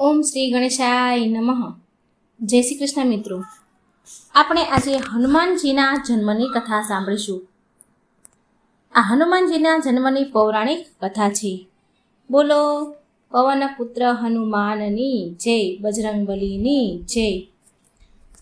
ઓમ શ્રી ગણેશાય નમઃ. જય શ્રી કૃષ્ણ મિત્રો. આપણે આજે હનુમાનજીના જન્મની કથા સાંભળીશું. આ હનુમાનજીના જન્મની પૌરાણિક કથા છે. બોલો, પવન પુત્ર હનુમાનની જય, બજરંગબલીની જય.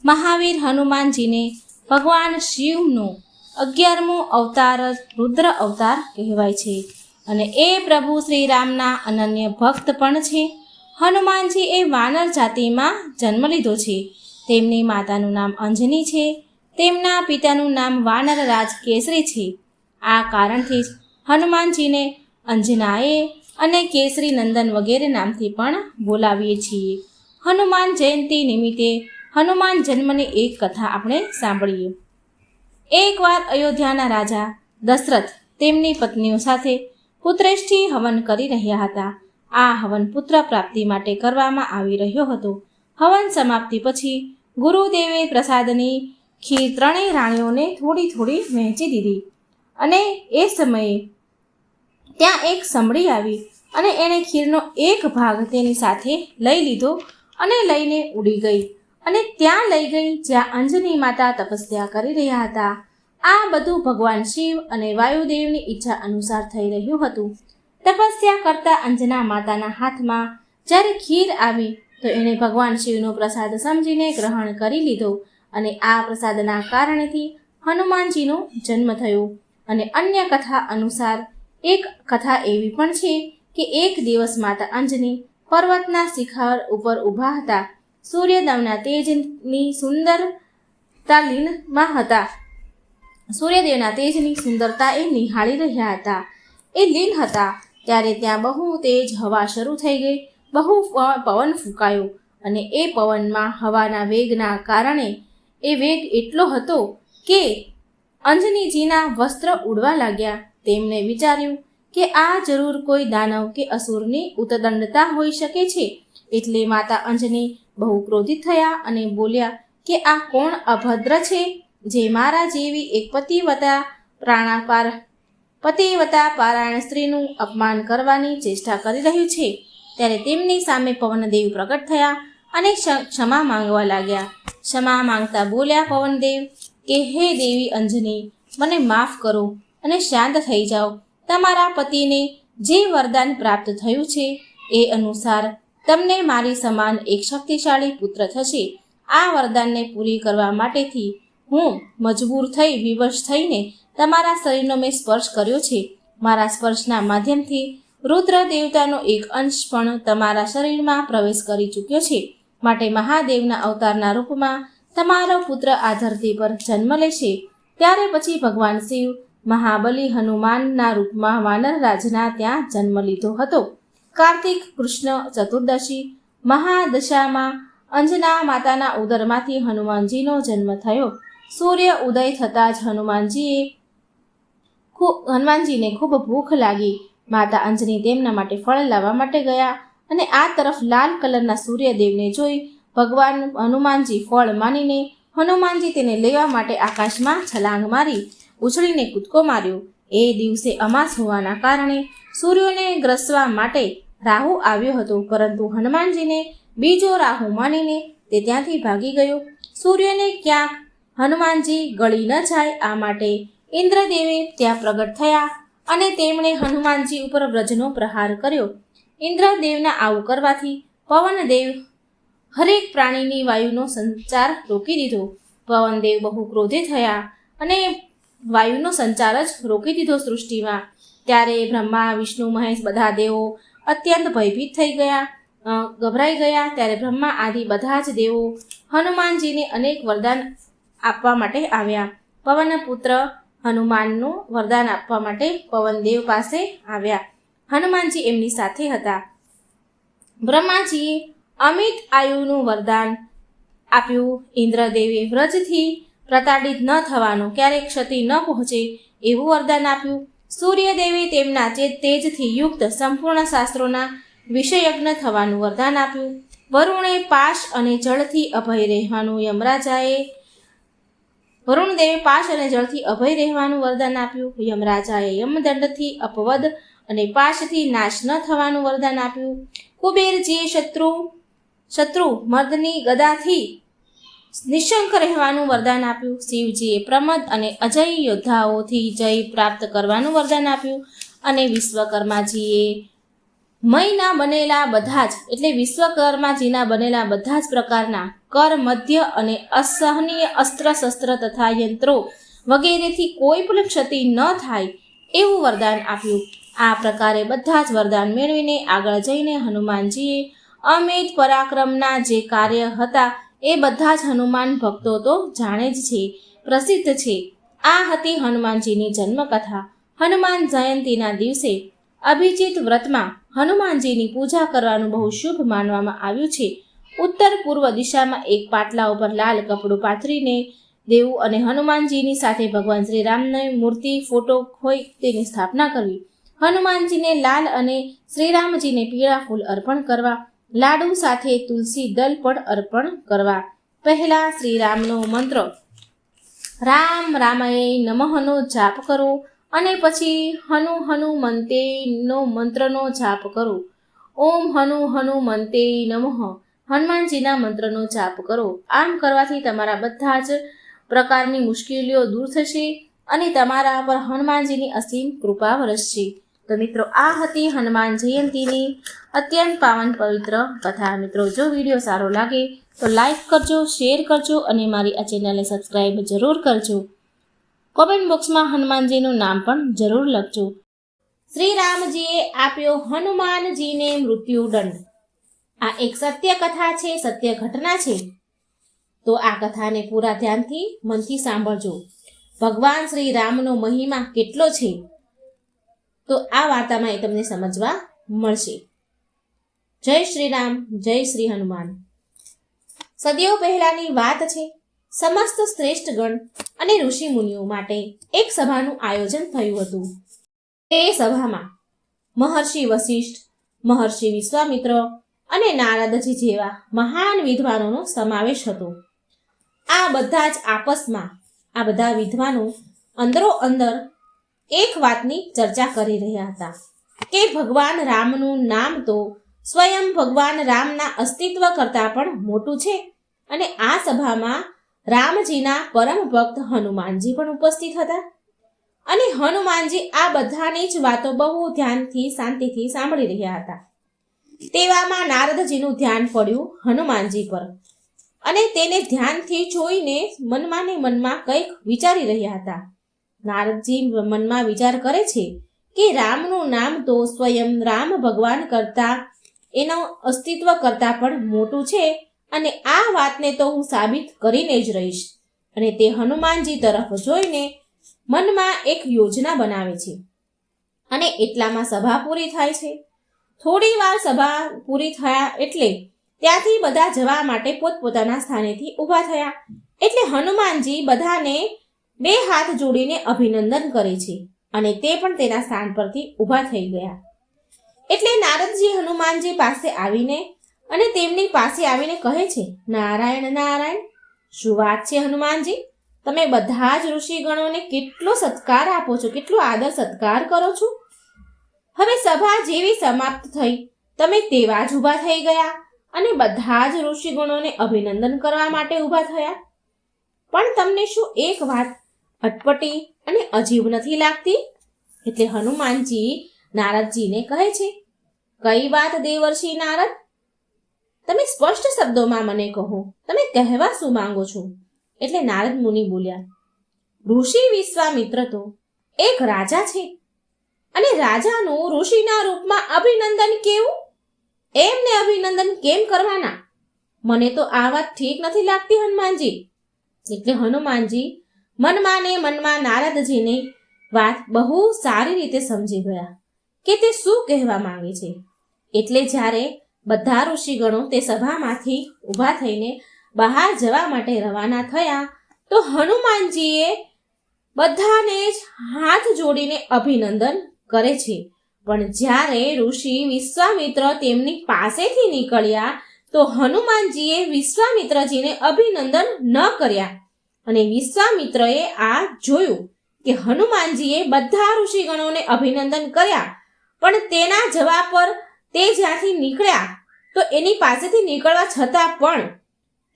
મહાવીર હનુમાનજીને ભગવાન શિવનો અગિયારમો અવતાર રુદ્ર અવતાર કહેવાય છે. અને એ પ્રભુ શ્રી રામના અનન્ય ભક્ત પણ છે. હનુમાનજી એ વાનર જાતિમાં જન્મ લીધો છે. તેમની માતાનું નામ અંજની છે. તેમના પિતાનું નામ વાનર રાજ કેસરી છે. આ કારણથી જ હનુમાનજીને અંજનાએ અને કેસરી નંદન વગેરે નામથી પણ બોલાવીએ છીએ. હનુમાન જયંતિ નિમિત્તે હનુમાન જન્મની એક કથા આપણે સાંભળીએ. એકવાર અયોધ્યાના રાજા દશરથ તેમની પત્નીઓ સાથે પુત્રેષ્ઠી હવન કરી રહ્યા હતા. આ હવન પુત્ર પ્રાપ્તિ માટે કરવામાં આવી રહ્યો હતો. હવન સમાપ્તિ પછી ગુરુદેવે પ્રસાદની ખીર ત્રણેય રાણીઓને થોડી થોડી વહેંચી દીધી અને એ સમયે ત્યાં એક સમડી આવી અને એણે ખીરનો એક ભાગ તેની સાથે લઈ લીધો અને લઈને ઉડી ગઈ અને ત્યાં લઈ ગઈ જ્યાં અંજની માતા તપસ્યા કરી રહ્યા હતા. આ બધું ભગવાન શિવ અને વાયુદેવની ઈચ્છા અનુસાર થઈ રહ્યું હતું. તપસ્યા કરતા અંજના માતાના હાથમાં જ્યારે ખીર આવી, તો એણે ભગવાન શિવનો પ્રસાદ સમજીને ગ્રહણ કરી લીધો અને આ પ્રસાદના કારણેથી હનુમાનજીનો જન્મ થયો. અને અન્ય કથા અનુસાર, એક કથા એવી પણ છે કે એક દિવસ માતા અંજની પર્વતના શિખર ઉપર ઊભા હતા. સૂર્યદેવના તેજની સુંદરતા લીનમાં હતા. સૂર્યદેવના તેજની સુંદરતા એ નિહાળી રહ્યા હતા. એ લીન હતા. ત્યારે ત્યાં બહુ તેજ હવા શરૂ થઈ ગઈ. બહુ પવન ફૂંકાયો અને એ પવનમાં હવાના વેગના કારણે એ વેગ એટલો હતો કે અંજનીજીના વસ્ત્ર ઉડવા લાગ્યા. તેમણે વિચાર્યું કે આ જરૂર કોઈ દાનવ કે અસુરની ઉતદંડતા હોઈ શકે છે. એટલે માતા અંજની બહુ ક્રોધિત થયા અને બોલ્યા કે આ કોણ અભદ્ર છે જે મારા જેવી એક પતિવતા પ્રાણાપાર પતિવતા પારાયણ સ્ત્રીનું અપમાન કરવાની ચેષ્ટા કરી રહ્યું છે. ત્યારે તેમની સામે પવનદેવ પ્રગટ થયા અને ક્ષમા માંગવા લાગ્યા. ક્ષમા માંગતા બોલ્યા પવનદેવ કે, હે દેવી અંજની, મને માફ કરો અને શાંત થઈ જાઓ. તમારા પતિને જે વરદાન પ્રાપ્ત થયું છે એ અનુસાર તમને મારી સમાન એક શક્તિશાળી પુત્ર થશે. આ વરદાનને પૂરી કરવા માટેથી હું મજબૂર થઈ, વિવશ થઈને તમારા શરીરનો મેં સ્પર્શ કર્યો છે. મારા સ્પર્શના માધ્યમથી રુદ્ર દેવતાનો એક અંશ પણ તમારા શરીરમાં પ્રવેશ કરી ચૂક્યો છે. માટે મહાદેવના અવતારના રૂપમાં તમારો પુત્ર આ ધરતી પર જન્મ લેશે ત્યારે પછી ભગવાન શિવ મહાબલી હનુમાનના રૂપમાં વાનર રાજના ત્યાં જન્મ લીધો હતો. કાર્તિક, કૃષ્ણ, ચતુર્દશી, મહાદશામાં અંજના માતાના ઉદરમાંથી હનુમાનજીનો જન્મ થયો. સૂર્ય ઉદય થતાં જ હનુમાનજીએ ખૂબ, હનુમાનજીને ખૂબ ભૂખ લાગી. માતા અંજની તેમના માટે ફળ લાવવા માટે ગયા અને આ તરફ લાલ કલરના સૂર્યદેવને જોઈ ભગવાન હનુમાનજી ફળ માનીને હનુમાનજી તેને લેવા માટે આકાશમાં છલાંગ મારી, ઉછળીને કૂદકો માર્યો. એ દિવસે અમાસ હોવાના કારણે સૂર્યોને ગ્રસવા માટે રાહુ આવ્યો હતો, પરંતુ હનુમાનજીને બીજો રાહુ માનીને તે ત્યાંથી ભાગી ગયો. સૂર્યને ક્યાંક હનુમાનજી ગળી ન જાય, આ માટે ઇન્દ્રદેવે ત્યાં પ્રગટ થયા અને તેમણે હનુમાનજી ઉપર વ્રજનો પ્રહાર કર્યો. ઇન્દ્રદેવના આવું કરવાથી પવનદેવ હરેક પ્રાણીની વાયુનો સંચાર રોકી દીધો. પવનદેવ બહુ ક્રોધિત થયા અને વાયુનો સંચાર જ રોકી દીધો સૃષ્ટિમાં. ત્યારે બ્રહ્મા, વિષ્ણુ, મહેશ બધા દેવો અત્યંત ભયભીત થઈ ગયા ગભરાઈ ગયા. ત્યારે બ્રહ્મા આદિ બધા જ દેવો હનુમાનજીને અનેક વરદાન આપવા માટે આવ્યા. પવન પુત્ર હનુમાનનું વરદાન આપવા માટે પવનદેવ પાસે આવ્યા. હનુમાનજી એમની સાથે હતા. બ્રહ્માજીએ અમિત આયુનું વરદાન આપ્યું. ઇન્દ્રદેવે વ્રજથી પ્રતાડિત ન થવાનું ક્યારેય ક્ષતિ ન પહોંચે એવું વરદાન આપ્યું. સૂર્યદેવે તેમના તેજથી યુક્ત સંપૂર્ણ શાસ્ત્રોના વિષયજ્ઞ થવાનું વરદાન આપ્યું. વરુણે પાશ અને જળથી અભય રહેવાનું યમરાજાએ વરુણદેવે પાશ અને જળથી અભય રહેવાનું વરદાન આપ્યું. યમરાજાએ યમદંડથી અપવદ અને પાશથી નાશ ન થવાનું વરદાન આપ્યું. કુબેરજીએ શત્રુ શત્રુ મર્દની ગદાથી નિશંક રહેવાનું વરદાન આપ્યું. શિવજીએ પ્રમદ અને અજય યોદ્ધાઓથી જય પ્રાપ્ત કરવાનું વરદાન આપ્યું અને વિશ્વકર્માજીએ મયના બનેલા બધા જ, એટલે વિશ્વકર્માજીના બનેલા બધા જ પ્રકારના કર, મધ્ય અને અસહનીય અસ્ત્ર શસ્ત્ર તથા યંત્રો વગેરેથી કોઈ પણ ક્ષતિ ન થાય એવું વરદાન આપ્યું. આ પ્રકારે બધા જ વરદાન મેળવીને આગળ જઈને હનુમાનજીએ અમિત પરાક્રમના જે કાર્ય હતા એ બધા જ હનુમાન ભક્તો તો જાણે જ છે, પ્રસિદ્ધ છે. આ હતી હનુમાનજીની જન્મકથા. હનુમાન જયંતીના દિવસે અભિજીત વ્રતમાં હનુમાનજીની પૂજા કરવાનું બહુ શુભ માનવામાં આવ્યું છે. ઉત્તર પૂર્વ દિશામાં એક પાટલા ઉપર લાલ કપડું પાથરીને દેવું અને હનુમાનજીની સાથે ભગવાન શ્રી રામની મૂર્તિ, ફોટો હોય તેની સ્થાપના કરવી. હનુમાનજીને લાલ અને શ્રીરામજીને પીળા ફૂલ અર્પણ કરવા, લાડુ સાથે તુલસી, દલ પણ અર્પણ કરવા. પહેલા શ્રીરામનો મંત્ર, રામ રામાય નમઃનો જાપ કરો અને પછી, હનુ હનુમંતેનો મંત્રનો જાપ કરો ઓમ હનુ હનુમંતે નમઃ. હનુમાનજીના મંત્રનો જાપ કરો. આમ કરવાથી તમારા બધા જ પ્રકારની મુશ્કેલીઓ દૂર થશે અને તમારા પર હનુમાનજીની અસીમ કૃપા વરસશે. તો મિત્રો, આ હતી હનુમાન જયંતીની અત્યંત પાવન પવિત્ર કથા. મિત્રો, જો વીડિયો સારો લાગે તો લાઈક કરજો, શેર કરજો અને મારી આ ચેનલને સબસ્ક્રાઈબ જરૂર કરજો. કોમેન્ટ બોક્સમાં હનુમાનજીનું નામ પણ જરૂર લખજો. શ્રી રામજીએ આપ્યો હનુમાનજીને મૃત્યુદંડ. આ એક સત્ય કથા છે, સત્ય ઘટના છે. તો આ કથાને પૂરા ધ્યાનથી મનથી સાંભળજો. ભગવાન શ્રી રામનો મહિમા કેટલો છે? તો આ વાર્તામાં એ તમને સમજવા મળશે. જય શ્રી રામ, જય શ્રી હનુમાન. સદીઓ પહેલાની વાત છે, સમસ્ત શ્રેષ્ઠ ગણ અને ઋષિ મુનિઓ માટે એક સભાનું આયોજન થયું હતું. તે સભામાં મહર્ષિ વશિષ્ઠ, મહર્ષિ વિશ્વામિત્ર અને નારદજી જેવા મહાન વિદ્વાનોનો સમાવેશ હતો. આ બધા જ આપસમાં, આ બધા વિદ્વાનો અંદરો અંદર એક વાતની ચર્ચા કરી રહ્યા હતા કે ભગવાન રામનું નામ તો સ્વયં ભગવાન રામના અસ્તિત્વ કરતાં પણ મોટું છે અને આ સભામાં રામજીના પરમ ભક્ત હનુમાનજી પણ ઉપસ્થિત હતા. અને હનુમાનજી આ બધાની જ વાતો બહુ ધ્યાનથી, શાંતિથી સાંભળી રહ્યા હતા. તેવામાં નારદજીનું ધ્યાન પડ્યું હનુમાનજી પર. અને તેને ધ્યાનથી જોઈને મનમાં ને મનમાં કંઈક વિચારી રહ્યા હતા. નારદજી મનમાં વિચાર કરે છે કે રામનું નામ તો સ્વયં રામ ભગવાન કરતા, એનો અસ્તિત્વ કરતાં પણ મોટું છે અને આ વાતને તો હું સાબિત કરીને જ રહીશ. અને તે હનુમાનજી તરફ જોઈને મનમાં એક યોજના બનાવે છે. અને એટલામાં સભા પૂરી થાય છે. થોડી વાર સભા પૂરી થયા એટલે ત્યાંથી બધા જવા માટે પોતપોતાના સ્થાનેથી ઊભા થયા. એટલે હનુમાનજી બધાને બે હાથ જોડીને અભિનંદન કરે છે અને તે પણ તેના સ્થાન પરથી ઊભા થઈ ગયા. એટલે નારદજી હનુમાનજી પાસે આવીને અને તેમની પાસે આવીને કહે છે, નારાયણ નારાયણ, શું વાત છે હનુમાનજી? તમે બધા જ ઋષિગણોને કેટલો સત્કાર આપો છો, કેટલો આદર સત્કાર કરો છો? હવે સભા જેવી સમાપ્ત થઈ. તમે તેવા જ ઊભા થઈ ગયા અને બધા જ ઋષિગણોને અભિનંદન કરવા માટે ઊભા થયા. પણ તમને શું એક વાત અટપટી અને અજીબ નથી લાગતી? એટલે હનુમાનજી નારદજીને કહે છે, કઈ વાત દેવર્ષિ નારદ? તમે સ્પષ્ટ શબ્દોમાં મને કહો. તમે કહેવા શું માંગો છો? એટલે નારદ મુનિ બોલ્યા, ઋષિ વિશ્વામિત્ર તો એક રાજા છે. અને રાજાનું ઋષિના રૂપમાં અભિનંદન કેવું? એમને અભિનંદન કેમ કરવાના? મને તો આ વાત ઠીક નથી લાગતી, હનુમાનજી. એટલે હનુમાનજી મનમાં ને મનમાં નારદજીની વાત બહુ સારી રીતે સમજી ગયા કે તે શું કહેવા માંગે છે. એટલે જ્યારે બધા ઋષિગણો તે સભામાંથી ઊભા થઈને બહાર જવા માટે રવાના થયા, તો હનુમાનજીએ બધાને જ હાથ જોડીને અભિનંદન કરે છે. પણ જ્યારે ઋષિ વિશ્વામિત્ર તેમની પાસેથી નીકળ્યા, તો હનુમાનજીએ વિશ્વામિત્રજીને અભિનંદન ન કર્યા. અને વિશ્વામિત્રએ આ જોયું કે હનુમાનજીએ બધા ઋષિગણોને અભિનંદન કર્યા, પણ તેના જવાબ પર તે જ્યાંથી નીકળ્યા, તો એની પાસેથી નીકળવા છતાં પણ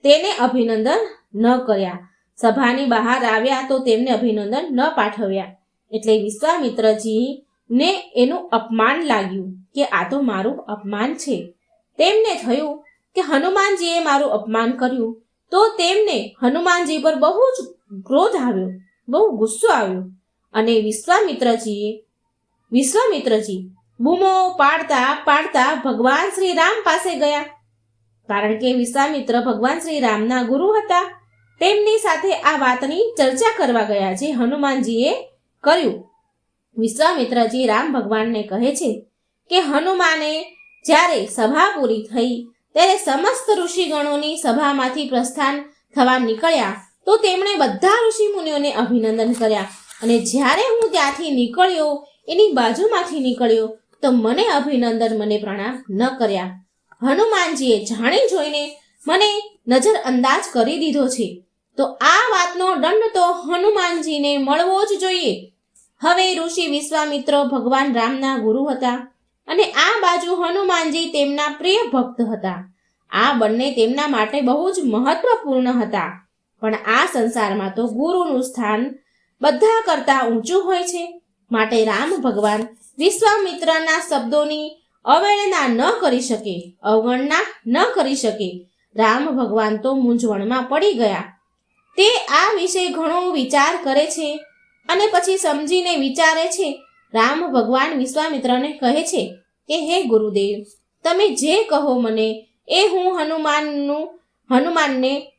તેને અભિનંદન ન કર્યા. સભાની બહાર આવ્યા તો તેમને અભિનંદન ન પાઠવ્યા. એટલે વિશ્વામિત્રજી ને એનું અપમાન લાગ્યું કે આ તો મારું અપમાન છે. તેમને થયું કે હનુમાનજીએ મારું અપમાન કર્યું તો તેમને હનુમાનજી પર બહુ જ ક્રોધ આવ્યો, બહુ ગુસ્સો આવ્યો અને વિશ્વામિત્રજીએ, વિશ્વામિત્રજી બૂમો પાડતા પાડતા ભગવાન શ્રી રામ પાસે ગયા. કારણ કે વિશ્વામિત્ર ભગવાન શ્રી રામના ગુરુ હતા, તેમની સાથે આ વાતની ચર્ચા કરવા ગયા જે હનુમાનજીએ કર્યું. વિશ્વામિત્રજી રામ ભગવાનને કહે છે કે હનુમાને જ્યારે સભા પૂરી થઈ, ત્યારે સમસ્ત ઋષિગણોની સભામાંથી પ્રસ્થાન થવા નીકળ્યા, તો તેમણે બધા ઋષિ મુનિઓને અભિનંદન કર્યા. અને જ્યારે હું ત્યાંથી નીકળ્યો, એની બાજુમાંથી નીકળ્યો, તો મને અભિનંદન, મને પ્રણામ ન કર્યા. હનુમાનજીએ જાણી જોઈને મને નજર અંદાજ કરી દીધો છે. તો આ વાતનો દંડ તો હનુમાનજીને મળવો જ જોઈએ. હવે ઋષિ વિશ્વામિત્ર ભગવાન રામના ગુરુ હતા અને આ બાજુ હનુમાનજી તેમના પ્રિય ભક્ત હતા. આ બંને તેમના માટે બહુ જ મહત્વપૂર્ણ હતા. પણ આ સંસારમાં તો ગુરુનું સ્થાન બધા કરતાં ઊંચું હોય છે. માટે રામ ભગવાન વિશ્વામિત્રના શબ્દોની અવહેલના ન કરી શકે, અવગણના ન કરી શકે. રામ ભગવાન તો મૂંઝવણમાં પડી ગયા. તે આ વિશે ઘણો વિચાર કરે છે. અને પછી સમજીને વિચારે છે, રામ ભગવાન વિશ્વામિત્રને કહે છે કે, હે ગુરુદેવ, તમે જે કહો મને, એ હું હનુમાનનું, હનુમાનને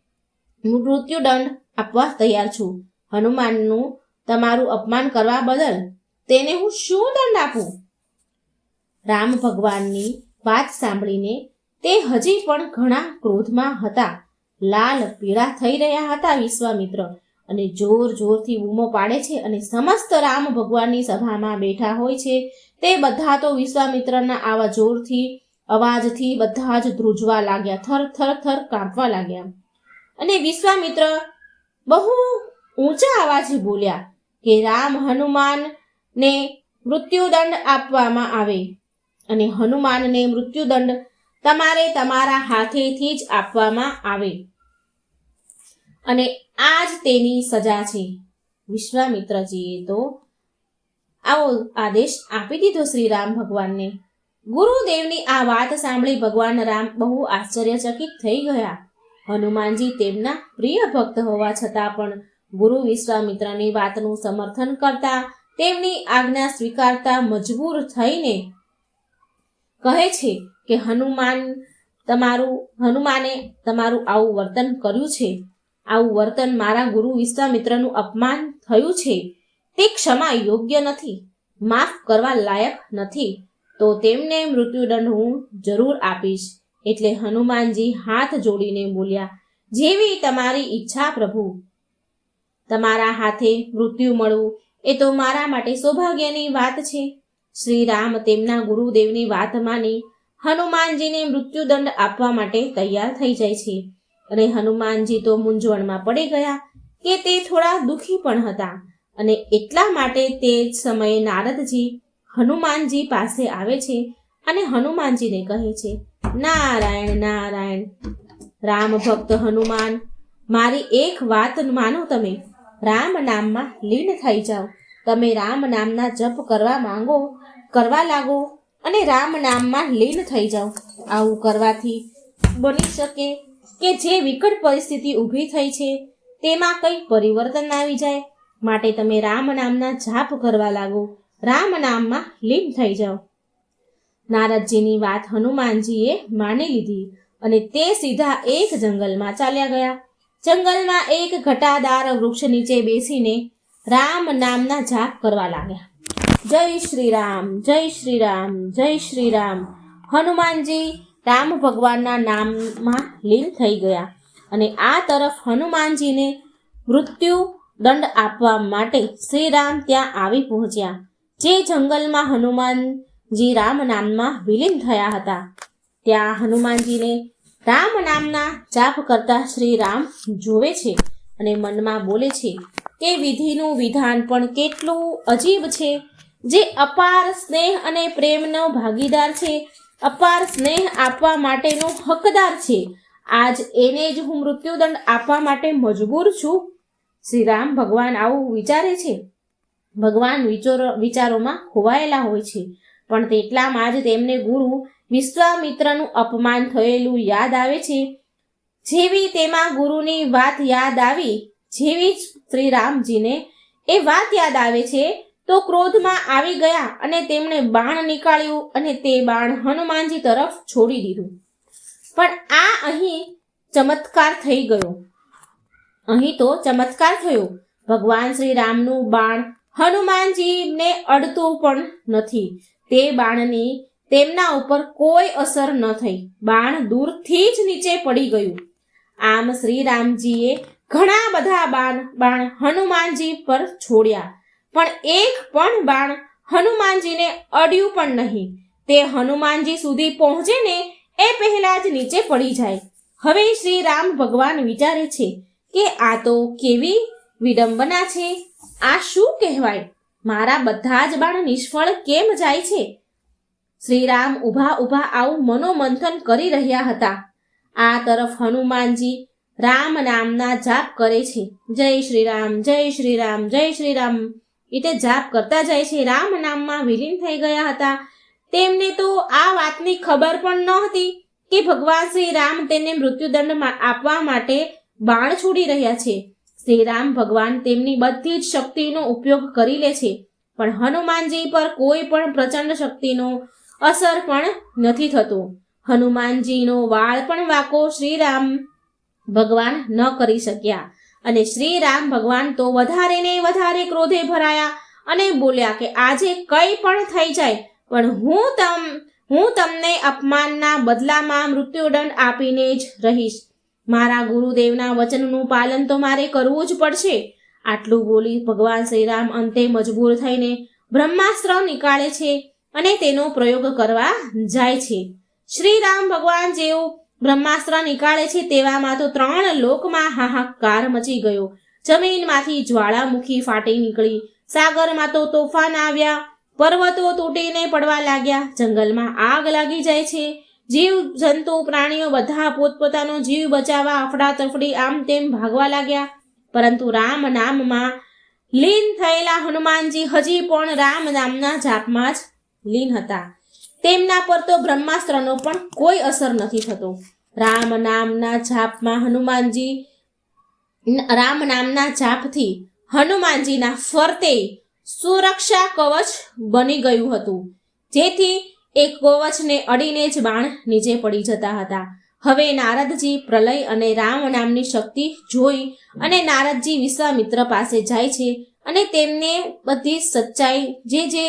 મૃત્યુદંડ આપવા તૈયાર છું. હનુમાનનું તમારું અપમાન કરવા બદલ તેને હું શું દંડ આપું? રામ ભગવાનની વાત સાંભળીને તે હજી પણ ઘણા ક્રોધમાં હતા. લાલ પીળા થઈ રહ્યા હતા વિશ્વામિત્ર. અને જોર જોરથી બૂમો પાડે છે અને સમસ્ત રામ ભગવાનની સભામાં બેઠા હોય છે. તે બધા તો વિશ્વામિત્રના આવા જોરથી, અવાજથી બધા જ ધ્રુજવા લાગ્યા, થર થર થર કાંપવા લાગ્યા. અને વિશ્વામિત્ર બહુ ઊંચા અવાજે બોલ્યા કે રામ હનુમાનને મૃત્યુદંડ આપવામાં આવે અને હનુમાનને મૃત્યુદંડ તમારે તમારા હાથેથી જ આપવામાં આવે. અને આ જ તેની સજા છે. વિશ્વામિત્રજીએ તો આવો આદેશ આપી દીધો શ્રી રામ ભગવાનને. ગુરુદેવની આ વાત સાંભળી ભગવાન રામ બહુ આશ્ચર્યચકિત થઈ ગયા. હનુમાનજી તેમના પ્રિય ભક્ત હોવા છતાં પણ ગુરુ વિશ્વામિત્રની વાતનું સમર્થન કરતા તેમની આજ્ઞા સ્વીકારતા મજબૂર થઈને કહે છે કે હનુમાન તમારું, હનુમાને તમારું આવું વર્તન કર્યું છે. આવું વર્તન મારા ગુરુ વિશ્વામિત્રનું અપમાન થયું છે? તે ક્ષમા યોગ્ય નથી. માફ કરવા લાયક નથી. તો તેમને મૃત્યુદંડ હું જરૂર આપીશ. એટલે હનુમાનજી હાથ જોડીને બોલ્યા, જેવી તમારી ઈચ્છા પ્રભુ. તમારા હાથે મૃત્યુ મળવું એ તો મારા માટે સૌભાગ્યની વાત છે. શ્રી રામ તેમના ગુરુદેવની વાત માની હનુમાનજીને મૃત્યુદંડ આપવા માટે તૈયાર થઈ જાય છે. અને હનુમાનજી તો મૂંઝવણમાં પડી ગયા કે તે થોડા દુઃખી પણ હતા અને એટલા માટે તે જ સમયે નારદજી હનુમાનજી પાસે આવે છે અને હનુમાનજીને કહે છે, નારાયણ નારાયણ, રામ ભક્ત હનુમાન, મારી એક વાત માનો તમે. રામ નામમાં લીન થઈ જાઓ. તમે રામ નામના જપ કરવા માંગો, કરવા લાગો અને રામ નામમાં લીન થઈ જાઓ. આવું કરવાથી બની શકે કે જે વિકટ પરિસ્થિતિ ઊભી થઈ છે, તેમાં કંઈક પરિવર્તન આવી જાય. માટે તમે રામ નામના જાપ કરવા લાગો. રામ નામમાં લીન થઈ જાઓ. નારદજીની વાત હનુમાનજીએ માની લીધી અને તે સીધા એક જંગલમાં ચાલ્યા ગયા. જંગલમાં એક ઘટાદાર વૃક્ષ નીચે બેસીને રામ નામના જાપ કરવા લાગ્યા. જય શ્રી રામ, જય શ્રી રામ, જય શ્રી રામ. હનુમાનજી રામ ભગવાનના નામમાં લીન થઈ ગયા અને આ તરફ હનુમાનજીને મૃત્યુ દંડ આપવા માટે શ્રી રામ ત્યાં આવી પહોંચ્યા, જે જંગલમાં હનુમાનજી રામ નામમાં વિલીન થયા હતા. ત્યાં હનુમાનજીને રામ નામના જાપ કરતા શ્રી રામ જોવે છે અને મનમાં બોલે છે કે વિધિનું વિધાન પણ કેટલું અજીબ છે, જે અપાર સ્નેહ અને પ્રેમનો ભાગીદાર છે અપાર સ્નેહ આપવા માટેનો હકદાર છે. આજ એને જ હું મૃત્યુદંડ આપવા માટે મજબૂર છું. શ્રી રામ ભગવાન આવું વિચારે છે. ભગવાન વિચારો, વિચારોમાં ખોવાયેલા હોય છે. પણ તેટલામાં જ તેમને ગુરુ વિશ્વામિત્રનું અપમાન થયેલું યાદ આવે છે. જેવી તેમાં ગુરુની વાત યાદ આવી, જેવી જ શ્રી રામજીને એ વાત યાદ આવે છે. તો ક્રોધમાં આવી ગયા અને તેમણે બાણ નીકાળ્યું અને તે બાણ હનુમાનજી તરફ છોડી દીધું. પણ આ અહીં ચમત્કાર થઈ ગયો. અહીં તો ચમત્કાર થયો. ભગવાન શ્રી રામનું બાણ હનુમાનજીને અડતું પણ નથી. તે બાણની તેમના ઉપર કોઈ અસર ન થઈ. બાણ દૂરથી જ નીચે પડી ગયું. આમ શ્રી રામજીએ ઘણા બધા બાણ બાણ હનુમાનજી પર છોડ્યા. પણ એક પણ બાણ હનુમાનજીને અડ્યું પણ નહીં. તે હનુમાનજી સુધી પહોંચે ને એ પહેલા જ નીચે પડી જાય. હવે શ્રી રામ ભગવાન વિચારે છે કે આ તો કેવી વિડંબના છે. આ શું કહેવાય? મારા બધા જ બાણ નિષ્ફળ કેમ જાય છે? શ્રીરામ ઊભા ઊભા આવું મનોમંથન કરી રહ્યા હતા. આ તરફ હનુમાનજી રામ નામના જાપ કરે છે. જય શ્રી રામ, જય શ્રી રામ, જય શ્રી રામ. એટલે જાપ કરતા જાય છે. રામ નામમાં વિલીન થઈ ગયા હતા. તેમને તો આ વાતની ખબર પણ નહોતી કે ભગવાન શ્રી રામ તેને મૃત્યુદંડ આપવા માટે બાણ છોડી રહ્યા છે. શ્રી રામ ભગવાન તેમની બધી જ શક્તિનો ઉપયોગ કરી લે છે. પણ હનુમાનજી પર કોઈ પણ પ્રચંડ શક્તિનો અસર પણ નથી થતો. હનુમાનજીનો વાળ પણ વાકો શ્રીરામ ભગવાન ન કરી શક્યા. અને શ્રી રામ ભગવાન તો વધારે ને વધારે ક્રોધે ભરાયા અને બોલ્યા કે આજે કંઈ પણ થઈ જાય, પણ હું તમ, હું તમને અપમાનના બદલામાં મૃત્યુદંડ આપીને જ રહીશ. મારા ગુરુદેવના વચનનું પાલન તો મારે કરવું જ પડશે. આટલું બોલી ભગવાન શ્રીરામ અંતે મજબૂર થઈને બ્રહ્માસ્ત્ર નીકાળે છે અને તેનો પ્રયોગ કરવા જાય છે. શ્રી રામ ભગવાન જેવું બ્રહ્માસ્ત્ર નીકાળે છે તેવામાં તો ત્રણ લોકમાં હાહાકાર મચી ગયો. જમીનમાંથી જ્વાળામુખી ફાટી નીકળી. સાગરમાં તો તોફાન આવ્યા. પર્વતો તૂટીને પડવા લાગ્યા. જંગલમાં આગ લાગી જાય છે. જીવ, જંતુ, પ્રાણીઓ બધા પોતપોતાનો જીવ બચાવવા અફડાતફડી આમ તેમ ભાગવા લાગ્યા. પરંતુ રામ નામમાં લીન થયેલા હનુમાનજી હજી પણ રામ નામના જાપમાં જ લીન હતા. તેમના પર તો બ્રહ્માસ્ત્રનો પણ કોઈ અસર નથી થતો. રામ નામના જાપમાં હનુમાનજી રામ નામના જાપથી હનુમાનજીના ફરતે સુરક્ષા કવચ બની ગયું હતું. જેથી એ કવચને અડીને જ બાણ નીચે પડી જતા હતા. હવે નારદજી પ્રલય અને રામ નામની શક્તિ જોઈ અને નારદજી વિશ્વામિત્ર પાસે જાય છે અને તેમને બધી સચ્ચાઈ જે જે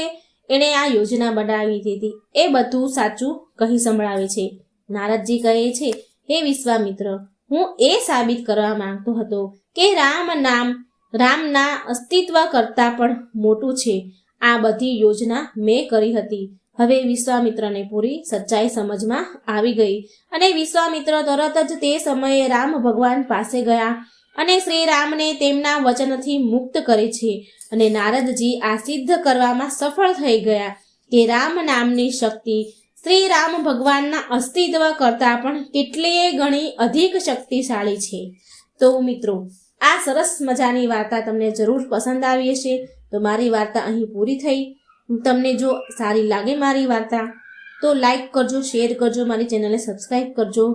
એણે આ યોજના બનાવી હતી એ બધું સાચું કહી સંભળાવે છે. નારદજી કહે છે, હે વિશ્વામિત્ર, હું એ સાબિત કરવા માંગતો હતો કે રામ નામ, રામના અસ્તિત્વ કરતાં પણ મોટું છે. આ બધી યોજના મેં કરી હતી. હવે વિશ્વામિત્રને પૂરી સચ્ચાઈ સમજમાં આવી ગઈ અને વિશ્વામિત્ર તરત જ તે સમયે રામ ભગવાન પાસે ગયા. અને શ્રી રામને તેમના વચનથી મુક્ત કરે છે અને નારદજી આ સિદ્ધ કરવામાં સફળ થઈ ગયા કે રામ નામની શક્તિ શ્રી રામ ભગવાનના અસ્તિત્વ કરતાં પણ કેટલીય ગણી અધિક શક્તિશાળી છે. તો મિત્રો, આ સરસ મજાની વાર્તા તમને જરૂર પસંદ આવી હશે. તો મારી વાર્તા અહીં પૂરી થઈ. તમને જો સારી લાગે મારી વાર્તા, તો લાઈક કરજો, શેર કરજો, મારી ચેનલને સબસ્ક્રાઈબ કરજો.